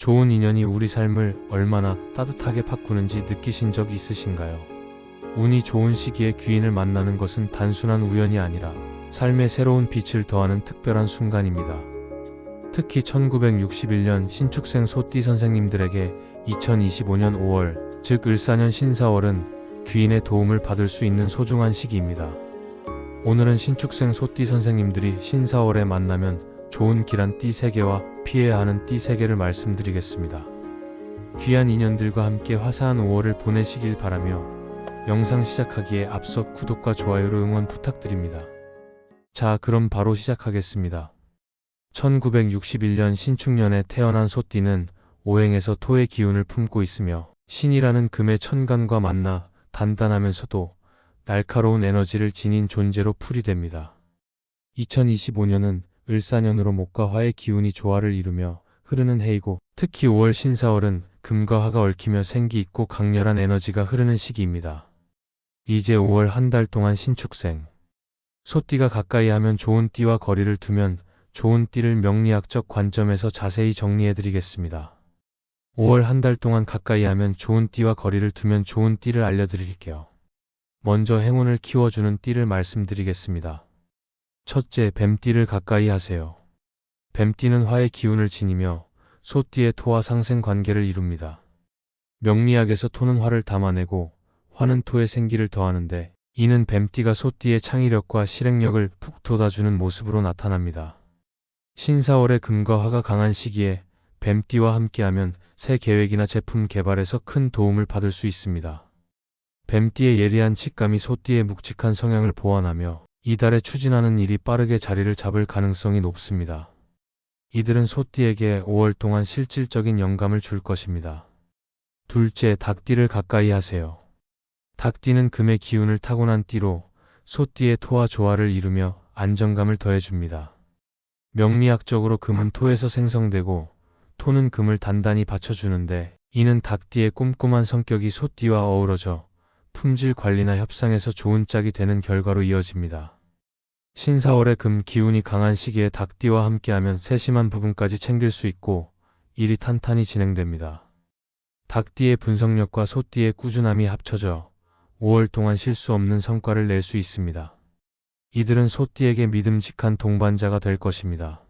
좋은 인연이 우리 삶을 얼마나 따뜻하게 바꾸는지 느끼신 적 있으신가요? 운이 좋은 시기에 귀인을 만나는 것은 단순한 우연이 아니라 삶의 새로운 빛을 더하는 특별한 순간입니다. 특히 1961년 신축생 소띠 선생님들에게 2025년 5월, 즉 을사년 신사월은 귀인의 도움을 받을 수 있는 소중한 시기입니다. 오늘은 신축생 소띠 선생님들이 신사월에 만나면 좋은 길한 띠 3개와 피해야 하는 띠 3개를 말씀드리겠습니다. 귀한 인연들과 함께 화사한 5월을 보내시길 바라며 영상 시작하기에 앞서 구독과 좋아요로 응원 부탁드립니다. 자, 그럼 바로 시작하겠습니다. 1961년 신축년에 태어난 소띠는 오행에서 토의 기운을 품고 있으며 신이라는 금의 천간과 만나 단단하면서도 날카로운 에너지를 지닌 존재로 풀이됩니다. 2025년은 을사년으로 목과 화의 기운이 조화를 이루며 흐르는 해이고 특히 5월 신사월은 금과 화가 얽히며 생기 있고 강렬한 에너지가 흐르는 시기입니다. 이제 5월 한 달 동안 신축생 소띠가 가까이 하면 좋은 띠와 거리를 두면 좋은 띠를 명리학적 관점에서 자세히 정리해 드리겠습니다. 5월 한 달 동안 가까이 하면 좋은 띠와 거리를 두면 좋은 띠를 알려드릴게요. 먼저 행운을 키워주는 띠를 말씀드리겠습니다. 첫째, 뱀띠를 가까이 하세요. 뱀띠는 화의 기운을 지니며 소띠의 토와 상생 관계를 이룹니다. 명리학에서 토는 화를 담아내고 화는 토의 생기를 더하는데 이는 뱀띠가 소띠의 창의력과 실행력을 푹 돋아주는 모습으로 나타납니다. 신사월의 금과 화가 강한 시기에 뱀띠와 함께하면 새 계획이나 제품 개발에서 큰 도움을 받을 수 있습니다. 뱀띠의 예리한 직감이 소띠의 묵직한 성향을 보완하며 이달에 추진하는 일이 빠르게 자리를 잡을 가능성이 높습니다. 이들은 소띠에게 5월 동안 실질적인 영감을 줄 것입니다. 둘째, 닭띠를 가까이 하세요. 닭띠는 금의 기운을 타고난 띠로 소띠의 토와 조화를 이루며 안정감을 더해줍니다. 명리학적으로 금은 토에서 생성되고 토는 금을 단단히 받쳐주는데 이는 닭띠의 꼼꼼한 성격이 소띠와 어우러져 품질 관리나 협상에서 좋은 짝이 되는 결과로 이어집니다. 신사월의 금 기운이 강한 시기에 닭띠와 함께하면 세심한 부분까지 챙길 수 있고 일이 탄탄히 진행됩니다. 닭띠의 분석력과 소띠의 꾸준함이 합쳐져 5월 동안 실수 없는 성과를 낼 수 있습니다. 이들은 소띠에게 믿음직한 동반자가 될 것입니다.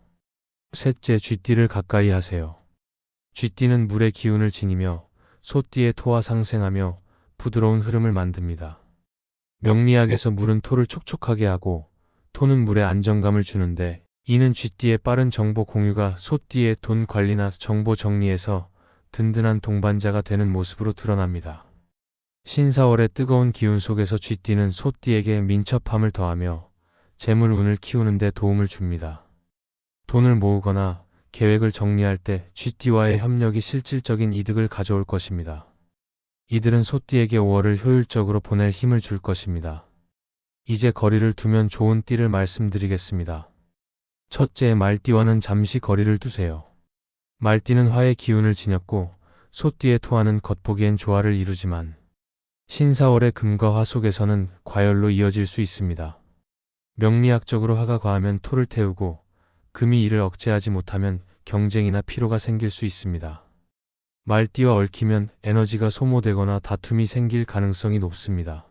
셋째, 쥐띠를 가까이 하세요. 쥐띠는 물의 기운을 지니며 소띠의 토와 상생하며 부드러운 흐름을 만듭니다. 명리학에서 물은 토를 촉촉하게 하고 토는 물에 안정감을 주는데 이는 쥐띠의 빠른 정보 공유가 소띠의 돈 관리나 정보 정리에서 든든한 동반자가 되는 모습으로 드러납니다. 신사월의 뜨거운 기운 속에서 쥐띠는 소띠에게 민첩함을 더하며 재물 운을 키우는 데 도움을 줍니다. 돈을 모으거나 계획을 정리할 때 쥐띠와의 협력이 실질적인 이득을 가져올 것입니다. 이들은 소띠에게 5월을 효율적으로 보낼 힘을 줄 것입니다. 이제 거리를 두면 좋은 띠를 말씀드리겠습니다. 첫째, 말띠와는 잠시 거리를 두세요. 말띠는 화의 기운을 지녔고 소띠의 토와는 겉보기엔 조화를 이루지만 신사월의 금과 화 속에서는 과열로 이어질 수 있습니다. 명리학적으로 화가 과하면 토를 태우고 금이 이를 억제하지 못하면 경쟁이나 피로가 생길 수 있습니다. 말띠와 얽히면 에너지가 소모되거나 다툼이 생길 가능성이 높습니다.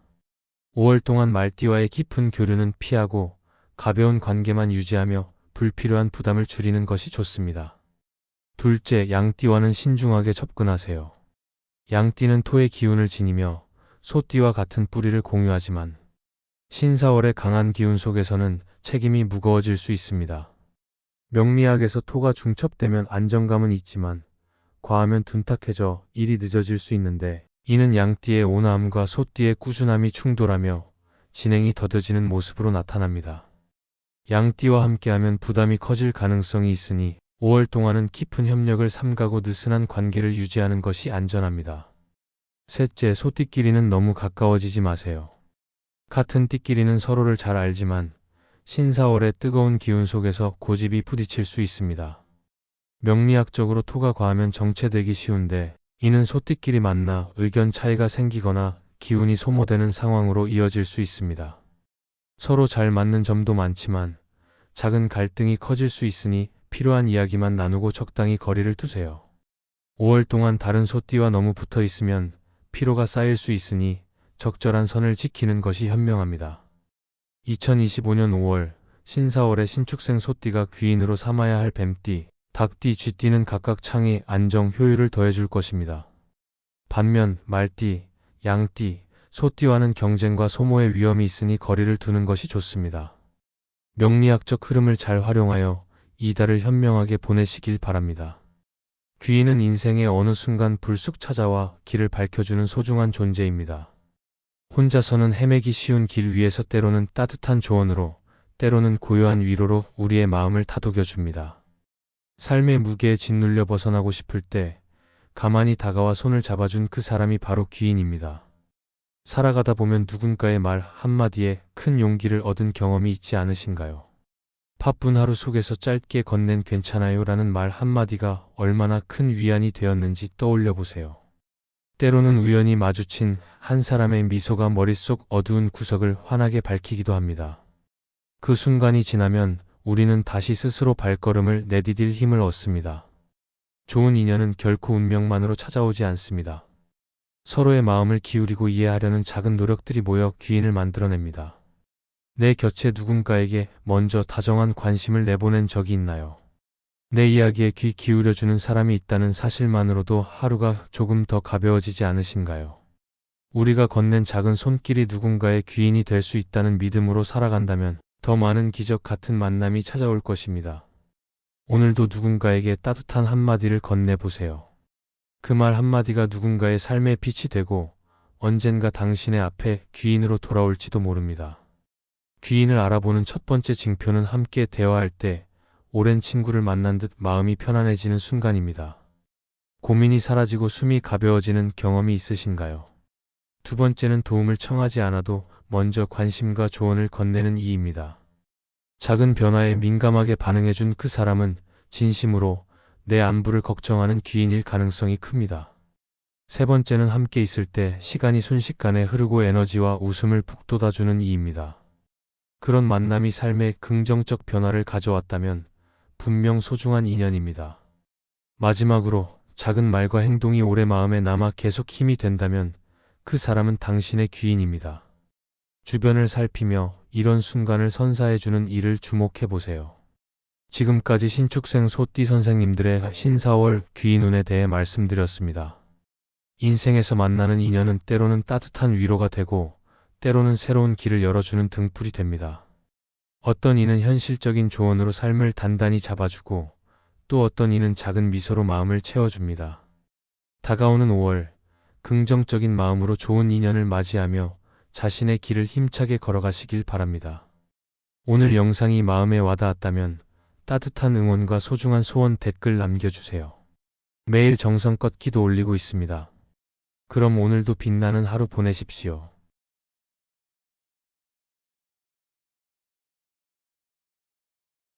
5월 동안 말띠와의 깊은 교류는 피하고 가벼운 관계만 유지하며 불필요한 부담을 줄이는 것이 좋습니다. 둘째, 양띠와는 신중하게 접근하세요. 양띠는 토의 기운을 지니며 소띠와 같은 뿌리를 공유하지만 신사월의 강한 기운 속에서는 책임이 무거워질 수 있습니다. 명리학에서 토가 중첩되면 안정감은 있지만 과하면 둔탁해져 일이 늦어질 수 있는데 이는 양띠의 온화함과 소띠의 꾸준함이 충돌하며 진행이 더뎌지는 모습으로 나타납니다. 양띠와 함께하면 부담이 커질 가능성이 있으니 5월 동안은 깊은 협력을 삼가고 느슨한 관계를 유지하는 것이 안전합니다. 셋째, 소띠끼리는 너무 가까워지지 마세요. 같은 띠끼리는 서로를 잘 알지만 신사월의 뜨거운 기운 속에서 고집이 부딪힐 수 있습니다. 명리학적으로 토가 과하면 정체되기 쉬운데 이는 소띠끼리 만나 의견 차이가 생기거나 기운이 소모되는 상황으로 이어질 수 있습니다. 서로 잘 맞는 점도 많지만 작은 갈등이 커질 수 있으니 필요한 이야기만 나누고 적당히 거리를 두세요. 5월 동안 다른 소띠와 너무 붙어 있으면 피로가 쌓일 수 있으니 적절한 선을 지키는 것이 현명합니다. 2025년 5월 신사월의 신축생 소띠가 귀인으로 삼아야 할 뱀띠, 닭띠, 쥐띠는 각각 창의 안정, 효율을 더해줄 것입니다. 반면 말띠, 양띠, 소띠와는 경쟁과 소모의 위험이 있으니 거리를 두는 것이 좋습니다. 명리학적 흐름을 잘 활용하여 이 달을 현명하게 보내시길 바랍니다. 귀인은 인생의 어느 순간 불쑥 찾아와 길을 밝혀주는 소중한 존재입니다. 혼자서는 헤매기 쉬운 길 위에서 때로는 따뜻한 조언으로, 때로는 고요한 위로로 우리의 마음을 다독여줍니다. 삶의 무게에 짓눌려 벗어나고 싶을 때, 가만히 다가와 손을 잡아준 그 사람이 바로 귀인입니다. 살아가다 보면 누군가의 말 한마디에 큰 용기를 얻은 경험이 있지 않으신가요? 바쁜 하루 속에서 짧게 건넨 괜찮아요 라는 말 한마디가 얼마나 큰 위안이 되었는지 떠올려 보세요. 때로는 우연히 마주친 한 사람의 미소가 머릿속 어두운 구석을 환하게 밝히기도 합니다. 그 순간이 지나면 우리는 다시 스스로 발걸음을 내디딜 힘을 얻습니다. 좋은 인연은 결코 운명만으로 찾아오지 않습니다. 서로의 마음을 기울이고 이해하려는 작은 노력들이 모여 귀인을 만들어냅니다. 내 곁에 누군가에게 먼저 다정한 관심을 내보낸 적이 있나요? 내 이야기에 귀 기울여주는 사람이 있다는 사실만으로도 하루가 조금 더 가벼워지지 않으신가요? 우리가 건넨 작은 손길이 누군가의 귀인이 될 수 있다는 믿음으로 살아간다면 더 많은 기적 같은 만남이 찾아올 것입니다. 오늘도 누군가에게 따뜻한 한마디를 건네보세요. 그 말 한마디가 누군가의 삶의 빛이 되고 언젠가 당신의 앞에 귀인으로 돌아올지도 모릅니다. 귀인을 알아보는 첫 번째 징표는 함께 대화할 때 오랜 친구를 만난 듯 마음이 편안해지는 순간입니다. 고민이 사라지고 숨이 가벼워지는 경험이 있으신가요? 두 번째는 도움을 청하지 않아도 먼저 관심과 조언을 건네는 이입니다. 작은 변화에 민감하게 반응해준 그 사람은 진심으로 내 안부를 걱정하는 귀인일 가능성이 큽니다. 세 번째는 함께 있을 때 시간이 순식간에 흐르고 에너지와 웃음을 북돋아주는 이입니다. 그런 만남이 삶에 긍정적 변화를 가져왔다면 분명 소중한 인연입니다. 마지막으로 작은 말과 행동이 오래 마음에 남아 계속 힘이 된다면 그 사람은 당신의 귀인입니다. 주변을 살피며 이런 순간을 선사해주는 일을 주목해 보세요. 지금까지 신축생 소띠 선생님들의 신사월 귀인운에 대해 말씀드렸습니다. 인생에서 만나는 인연은 때로는 따뜻한 위로가 되고 때로는 새로운 길을 열어주는 등불이 됩니다. 어떤 이는 현실적인 조언으로 삶을 단단히 잡아주고 또 어떤 이는 작은 미소로 마음을 채워줍니다. 다가오는 5월, 긍정적인 마음으로 좋은 인연을 맞이하며 자신의 길을 힘차게 걸어가시길 바랍니다. 오늘 영상이 마음에 와닿았다면 따뜻한 응원과 소중한 소원 댓글 남겨주세요. 매일 정성껏 기도 올리고 있습니다. 그럼 오늘도 빛나는 하루 보내십시오.